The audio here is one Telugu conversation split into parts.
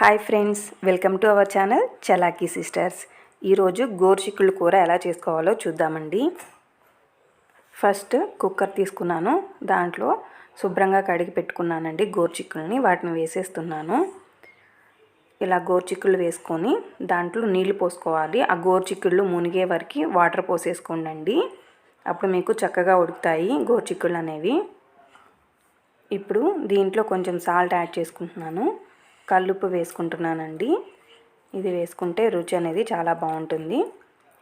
Hi friends welcome to our channel Chalaki sisters ఈరోజు గోరుచిక్కుడు కూర ఎలా చేసుకోవాలో చూద్దామండి. ఫస్ట్ కుక్కర్ తీసుకున్నాను. దాంట్లో శుభ్రంగా కడిగి పెట్టుకున్నానండి గోరుచిక్కుల్ని వాటిని వేసేస్తున్నాను. ఇలా గోరుచిక్కుళ్ళు వేసుకొని దాంట్లో నీళ్ళు పోసుకోవాలి. ఆ గోరుచిక్కుళ్ళు మునిగే వరకు వాటర్ పోసేసుకోండి అప్పుడు మీకు చక్కగా ఉడుకుతాయి గోరుచిక్కుళ్ళు అనేవి. ఇప్పుడు దీంట్లో కొంచెం సాల్ట్ యాడ్ చేసుకుంటున్నాను. కల్లుప్పు వేసుకుంటున్నానండి. ఇది వేసుకుంటే రుచి అనేది చాలా బాగుంటుంది.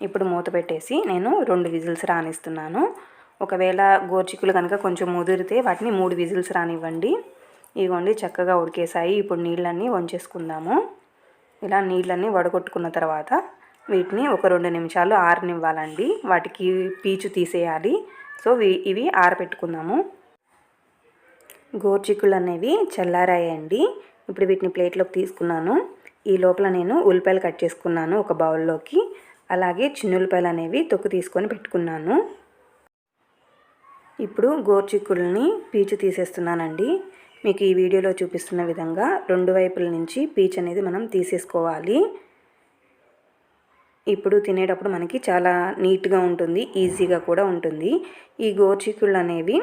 ఇప్పుడు మూత పెట్టేసి నేను రెండు విజిల్స్ రానిస్తున్నాను. ఒకవేళ గోర్చికులు కనుక కొంచెం ముదిరితే వాటిని మూడు విజిల్స్ రానివ్వండి. ఇవ్వండి చక్కగా ఉడికేసాయి ఇప్పుడు నీళ్ళన్నీ వంచేసుకుందాము. ఇలా నీళ్ళన్నీ వడగొట్టుకున్న తర్వాత వీటిని ఒక రెండు నిమిషాలు ఆరనివ్వాలండి. వాటికి పీచు తీసేయాలి. సో ఇవి ఆరబెట్టుకుందాము గోర్చికులు అనేవి చల్లారాయండి. ఇప్పుడు వీటిని ప్లేట్లోకి తీసుకున్నాను. ఈ లోపల నేను ఉల్లిపాయలు కట్ చేసుకున్నాను ఒక బౌల్లోకి. అలాగే చిన్న ఉల్లిపాయలు అనేవి తొక్కు తీసుకొని పెట్టుకున్నాను. ఇప్పుడు గోర్చిక్కుల్ని పీచు తీసేస్తున్నానండి. మీకు ఈ వీడియోలో చూపిస్తున్న విధంగా రెండు వైపుల నుంచి పీచు అనేది మనం తీసేసుకోవాలి. ఇప్పుడు తినేటప్పుడు మనకి చాలా నీట్గా ఉంటుంది ఈజీగా కూడా ఉంటుంది. ఈ గోచికుళ్ళు అనేవి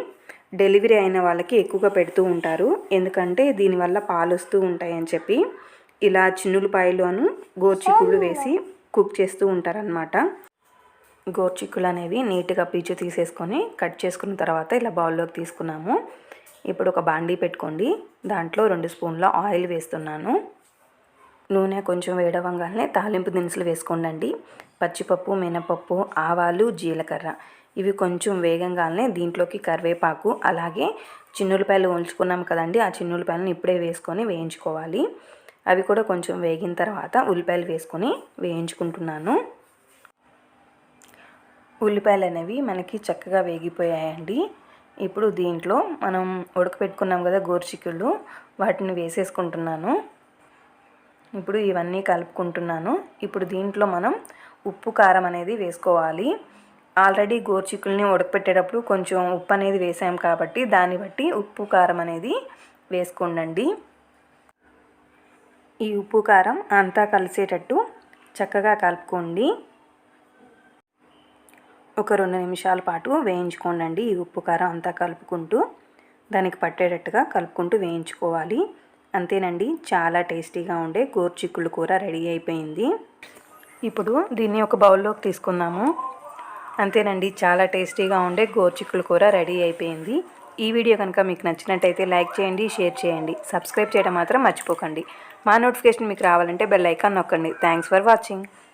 డెలివరీ అయిన వాళ్ళకి ఎక్కువగా పెడుతూ ఉంటారు. ఎందుకంటే దీనివల్ల పాలు వస్తూ ఉంటాయని చెప్పి ఇలా చిన్నులపాయలను గోచికుళ్ళు వేసి కుక్ చేస్తూ ఉంటారనమాట గోర్చిక్కులు అనేవి నీట్గా పీచు తీసేసుకొని కట్ చేసుకున్న తర్వాత ఇలా బౌల్లోకి తీసుకున్నాము. ఇప్పుడు ఒక బాండీ పెట్టుకోండి. దాంట్లో రెండు స్పూన్ల ఆయిల్ వేస్తున్నాను. నూనె కొంచెం వేడవంగానే తాలింపు దినుసులు వేసుకోండి పచ్చిపప్పు మినపప్పు ఆవాలు జీలకర్ర. ఇవి కొంచెం వేగంగానే దీంట్లోకి కరివేపాకు అలాగే చిన్నులపాయలు ఉంచుకున్నాం కదండి ఆ చిన్నులపాయలను ఇప్పుడే వేసుకొని వేయించుకోవాలి. అవి కూడా కొంచెం వేగిన తర్వాత ఉల్లిపాయలు వేసుకొని వేయించుకుంటున్నాను. ఉల్లిపాయలు అనేవి మనకి చక్కగా వేగిపోయాయండి. ఇప్పుడు దీంట్లో మనం ఉడకపెట్టుకున్నాం కదా గోరుచిక్కుళ్ళు వాటిని వేసేసుకుంటున్నాను. ఇప్పుడు ఇవన్నీ కలుపుకుంటున్నాను. ఇప్పుడు దీంట్లో మనం ఉప్పు కారం అనేది వేసుకోవాలి. ఆల్రెడీ గోర్చిక్కుల్ని ఉడకపెట్టేటప్పుడు కొంచెం ఉప్పు అనేది వేసాం కాబట్టి దాన్ని బట్టి ఉప్పు కారం అనేది వేసుకోండి ఈ ఉప్పు కారం అంతా కలిసేటట్టు చక్కగా కలుపుకోండి. ఒక రెండు నిమిషాల పాటు వేయించుకోండి ఈ ఉప్పు కారం అంతా కలుపుకుంటూ. దానికి పట్టేటట్టుగా కలుపుకుంటూ వేయించుకోవాలి. అంతేనండి. చాలా టేస్టీగా ఉండే గోరుచిక్కుళ్ళు కూర రెడీ అయిపోయింది. ఇప్పుడు దీన్ని ఒక బౌల్లోకి తీసుకుందాము. అంతేనండి చాలా టేస్టీగా ఉండే గోర్చిక్కుల కూర రెడీ అయిపోయింది. ఈ వీడియో కనుక మీకు నచ్చినట్టయితే లైక్ చేయండి షేర్ చేయండి. సబ్స్క్రైబ్ చేయడం మాత్రం మర్చిపోకండి. మా నోటిఫికేషన్ మీకు రావాలంటే బెల్ ఐకాన్ నొక్కండి. Thanks for watching.